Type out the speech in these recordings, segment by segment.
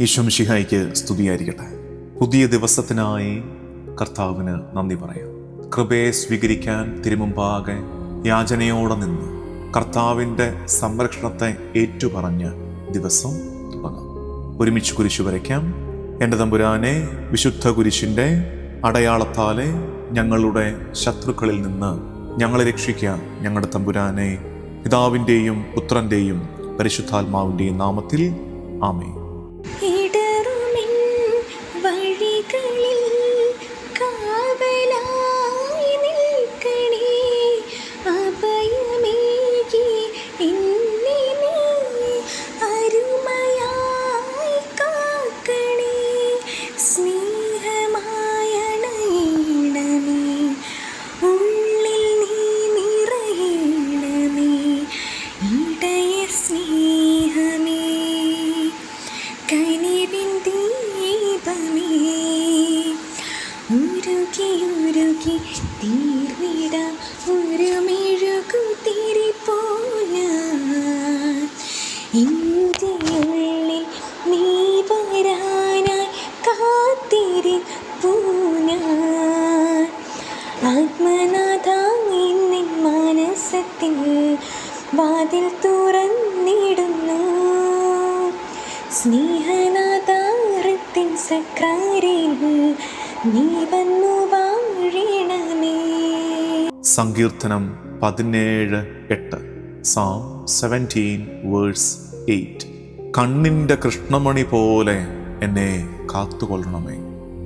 ഈശ്വംഷിഹായിക്ക് സ്തുതിയായിരിക്കട്ടെ. പുതിയ ദിവസത്തിനായി കർത്താവിന് നന്ദി പറയാം. കൃപയെ സ്വീകരിക്കാൻ തിരുമുമ്പാകെ യാചനയോടെ നിന്ന് കർത്താവിന്റെ സംരക്ഷണത്തെ ഏറ്റുപറഞ്ഞ് ദിവസം തുടങ്ങാം. ഒരുമിച്ച് കുരിശു വരയ്ക്കാം. എന്റെ തമ്പുരാനെ വിശുദ്ധ കുരിശിന്റെ അടയാളത്താലെ ഞങ്ങളുടെ ശത്രുക്കളിൽ നിന്ന് ഞങ്ങളെ രക്ഷിക്കാൻ ഞങ്ങളുടെ തമ്പുരാനെ പിതാവിന്റെയും പുത്രന്റെയും പരിശുദ്ധാത്മാവിന്റെയും നാമത്തിൽ. ആമേ ഇടറുമിൻ വഴികളിൽ ഉരുകി ഉരുകി തീർന്നിടാം. ഒരു മെഴുകു തിരിപ്പോല ഇന്ത്യയുള്ളിൽ നീ വരാനായി കാത്തിരി പൂന ആത്മനാഥ നിന്നിൻ മനസ്സത്തിൽ വാതിൽ തുറന്നിടുന്നു. സ്നേഹനാഥ സക്രാരിൽ നീ സങ്കീർത്തനം പതിനേഴ് എട്ട്. സാം സെവന്റീൻ വേഴ്സ് എയ്റ്റ് കണ്ണിന്റെ കൃഷ്ണമണി പോലെ എന്നെ കാത്തുകൊള്ളണമേ.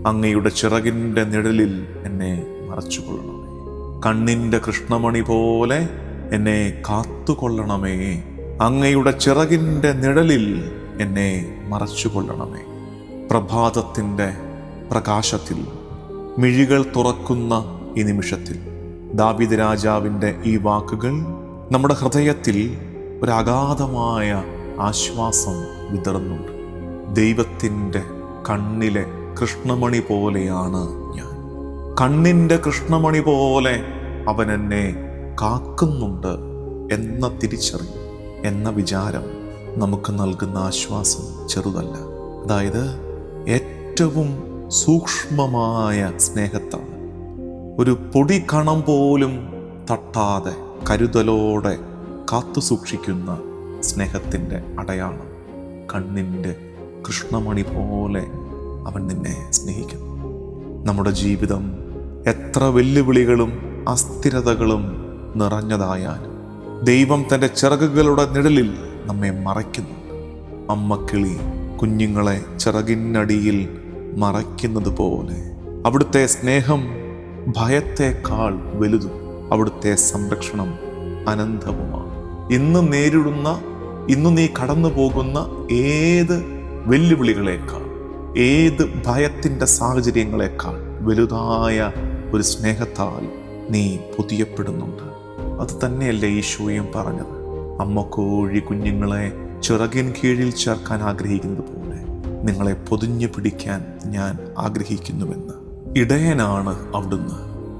അങ്ങയുടെ ചിറകിന്റെ നിഴലിൽ എന്നെ മറച്ചുകൊള്ളണമേ. കണ്ണിന്റെ കൃഷ്ണമണി പോലെ എന്നെ കാത്തുകൊള്ളണമേ. അങ്ങയുടെ ചിറകിന്റെ നിഴലിൽ എന്നെ മറച്ചുകൊള്ളണമേ. പ്രഭാതത്തിന്റെ പ്രകാശത്തിൽ മിഴികൾ തുറക്കുന്ന ഈ നിമിഷത്തിൽ. ദാവിദ് രാജാവിന്റെ ഈ വാക്കുകൾ നമ്മുടെ ഹൃദയത്തിൽ ഒരു അഗാധമായ ആശ്വാസം വിതറുന്നുണ്ട്. ദൈവത്തിന്റെ കണ്ണിലെ കൃഷ്ണമണി പോലെയാണ് ഞാൻ. കണ്ണിന്റെ കൃഷ്ണമണി പോലെ അവൻ എന്നെ കാക്കുന്നുണ്ട് എന്ന തിരിച്ചറിവ് എന്ന വിചാരം നമുക്ക് നൽകുന്ന ആശ്വാസം ചെറുതല്ല. അതായത് ഏറ്റവും സൂക്ഷ്മമായ സ്നേഹത്താണ്. ഒരു പൊടി കണം പോലും തട്ടാതെ കരുതലോടെ കാത്തു സൂക്ഷിക്കുന്ന സ്നേഹത്തിന്റെ അടയാളം കണ്ണിന്റെ കൃഷ്ണമണി പോലെ അവൻ നിന്നെ സ്നേഹിക്കുന്നു. നമ്മുടെ ജീവിതം എത്ര വെല്ലുവിളികളും അസ്ഥിരതകളും നിറഞ്ഞതായാലും ദൈവം തന്റെ ചിറകുകളുടെ നിഴലിൽ നമ്മെ മറയ്ക്കുന്നു അമ്മക്കിളി കുഞ്ഞുങ്ങളെ ചിറകിനടിയിൽ മറയ്ക്കുന്നത് പോലെ. അവിടുത്തെ സ്നേഹം ഭയത്തേക്കാൾ വലുതും അവിടുത്തെ സംരക്ഷണം അനന്തവുമാണ്. ഇന്ന് നേരിടുന്ന ഇന്ന് നീ കടന്നു പോകുന്ന ഏത് വെല്ലുവിളികളേക്കാൾ ഏത് ഭയത്തിന്റെ സാഹചര്യങ്ങളെക്കാൾ വലുതായ ഒരു സ്നേഹത്താൽ നീ പുതിയപ്പെടുന്നുണ്ട്. അത് തന്നെയല്ലേ ഈശോയും പറഞ്ഞത്. അമ്മ കോഴി കുഞ്ഞുങ്ങളെ ചിറകിൻ കീഴിൽ ചേർക്കാൻ ആഗ്രഹിക്കുന്നത് പോലെ. നിങ്ങളെ പൊതിഞ്ഞു പിടിക്കാൻ ഞാൻ ആഗ്രഹിക്കുന്നുവെന്ന്. ഇടയനാണ് അവിടുന്ന്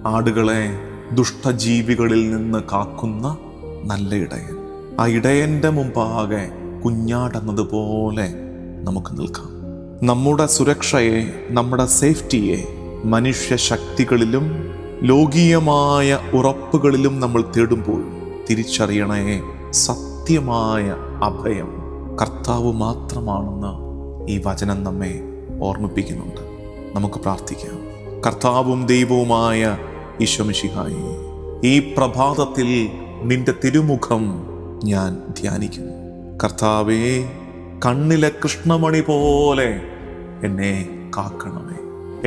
ആടുകളെ ദുഷ്ടജീവികളിൽ നിന്ന് കാക്കുന്ന നല്ല ഇടയൻ. ആ ഇടയന്റെ മുമ്പാകെ കുഞ്ഞാടെന്നതുപോലെ നമുക്ക് നിൽക്കാം. നമ്മുടെ സുരക്ഷയെ നമ്മുടെ സേഫ്റ്റിയെ മനുഷ്യ ശക്തികളിലും ലോകീയമായ ഉറപ്പുകളിലും നമ്മൾ തേടുമ്പോൾ തിരിച്ചറിയണേ സത്യമായ അഭയം കർത്താവ് മാത്രമാണെന്ന് ഈ വചനം നമ്മെ ഓർമ്മിപ്പിക്കുന്നുണ്ട്. നമുക്ക് പ്രാർത്ഥിക്കാം. കർത്താവും ദൈവവുമായ ഈശ്വമിഷിഹായി ഈ പ്രഭാതത്തിൽ നിന്റെ തിരുമുഖം ഞാൻ ധ്യാനിക്കുന്നു. കർത്താവേ കണ്ണിലെ കൃഷ്ണമണി പോലെ എന്നെ കാക്കണമേ.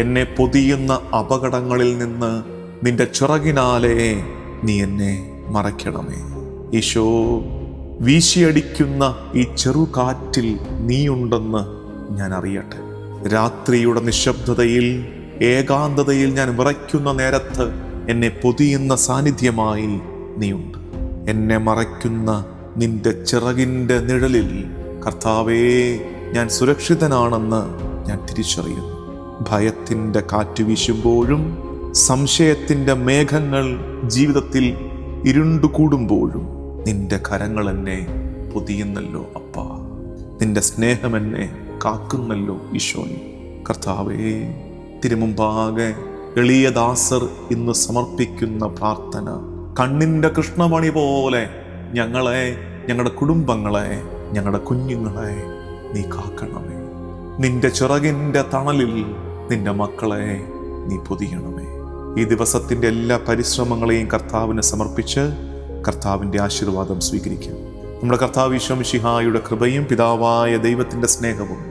എന്നെ പൊതിയുന്ന അപകടങ്ങളിൽ നിന്ന് നിന്റെ ചിറകിനാലെ നീ എന്നെ മറയ്ക്കണമേ. ഈശോ വീശിയടിക്കുന്ന ഈ ചെറുകാറ്റിൽ നീയുണ്ടെന്ന് ഞാൻ അറിയട്ടെ രാത്രിയുടെ നിശബ്ദതയിൽ ഏകാന്തതയിൽ ഞാൻ വിറയ്ക്കുന്ന നേരത്ത് എന്നെ പൊതിയുന്ന സാന്നിധ്യമായി നീയുണ്ട്. എന്നെ മറയ്ക്കുന്ന നിന്റെ ചിറകിന്റെ നിഴലിൽ കർത്താവേ ഞാൻ സുരക്ഷിതനാണെന്ന് ഞാൻ തിരിച്ചറിയുന്നു. ഭയത്തിന്റെ കാറ്റ് വീശുമ്പോഴും സംശയത്തിന്റെ മേഘങ്ങൾ ജീവിതത്തിൽ ഇരുണ്ടുകൂടുമ്പോഴും നിന്റെ കരങ്ങൾ എന്നെ പൊതിയുന്നല്ലോ അപ്പാ. നിന്റെ സ്നേഹം എന്നെ കാക്കുന്നല്ലോ ഈശോയെ. കർത്താവേ തിരുമുമ്പാകെ എളിയ ദാസർ ഇന്ന് സമർപ്പിക്കുന്ന പ്രാർത്ഥന കണ്ണിന്റെ കൃഷ്ണമണി പോലെ ഞങ്ങളെ ഞങ്ങളുടെ കുടുംബങ്ങളെ ഞങ്ങളുടെ കുഞ്ഞുങ്ങളെ നീ കാക്കണമേ. നിന്റെ ചിറകിന്റെ തണലിൽ നിന്റെ മക്കളെ നീ പൊതിയണമേ. ഈ ദിവസത്തിന്റെ എല്ലാ പരിശ്രമങ്ങളെയും കർത്താവിന് സമർപ്പിച്ച് കർത്താവിന്റെ ആശീർവാദം സ്വീകരിക്കാം. നമ്മുടെ കർത്താവ് ഈശ്വമിഷിഹായുടെ കൃപയും പിതാവായ ദൈവത്തിന്റെ സ്നേഹവും